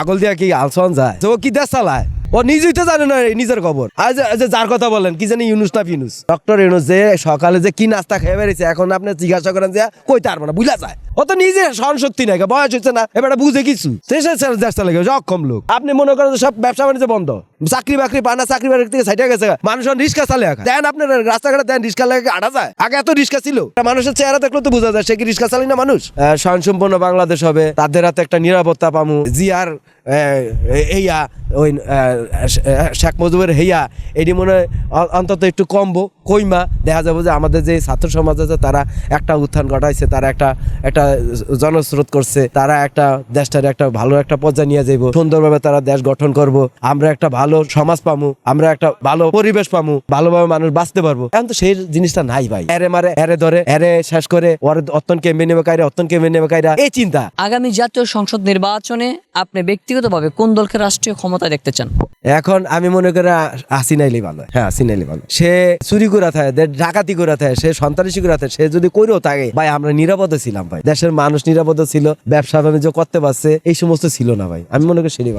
ছাগল দিয়া কি আলসন যায়? কি দেশ চালায়? ও নিজেই তো জানে না নিজের খবর। আজ যার কথা বলেন, কি জানি ইউনুস না ফিনুস। ডক্টর ইউনুস যে সকালে যে কি নাস্তা খেয়ে বেরিয়েছে এখন আপনি জিজ্ঞাসা করেন যে কই তার মানে বুঝা যায়। ও তো নিজে সহন শক্তি নাই, বয়স হচ্ছে না, এবার বুঝে কিছু। অক্ষম লোক। আপনি মনে করেন সব ব্যবসা বাণিজ্য বন্ধ? চাকরি বাকরি পানা চাকরি বাকরি থেকে সাইডে গেছে। মানুষ রিক্সা চালে দেন আপনার, রাস্তাঘাটে দেন, রিক্সা লাগে, আটা যায়। আগে এত রিক্সা ছিল। মানুষের চেহারা দেখলে তো বোঝা যায়, সে কি রিক্সা চালি না মানুষ? স্বয়ংসম্পন্ন বাংলাদেশ হবে। তাদের হাতে একটা নিরাপত্তা পামু। জিয়ার এইয়া ওই শেখ মুজিবের হেয়া এটি মনে হয় অন্তত একটু কমবো কইমা, দেখা যাবে যে আমাদের যে ছাত্র সমাজ আছে, তারা একটা উত্থান ঘটাইছে, তারা একটা একটা জনস্রোত করছে, তারা একটা দেশটার একটা ভালো একটা পর্যায়ে নিয়ে যাইব, সুন্দরভাবে তারা দেশ গঠন করব, আমরা একটা ভালো সমাজ পামু, আমরা একটা ভালো পরিবেশ পামু, ভালোভাবে মানুষ বাঁচতে পারব। এখন তো সেই জিনিসটা নাই ভাই। এরে মারে, এরে ধরে, এরে শেষ করে, ওর অত্যন কেমবে নেবে কাইরা অত্যন কেমবে নেবে কাইরা এই চিন্তা। আগামী জাতীয় সংসদ নির্বাচনে আপনি ব্যক্তিগতভাবে কোন দলকে রাষ্ট্রীয় ক্ষমতায় দেখতে চান? এখন আমি মনে করি হাসিনাইলি ভালো। হ্যাঁ হাসিনাইলি ভালো। সে চুরি করে থাকে ডাকাতি করে থাকে সে সন্ত্রাসী করে থাকে সে যদি করেও থাকে ভাই আমরা নিরাপদে ছিলাম ভাই। দেশের মানুষ নিরাপদে ছিল ব্যবসা বাণিজ্য করতে পারছে এই সমস্ত ছিল না ভাই। আমি মনে করি ভালো।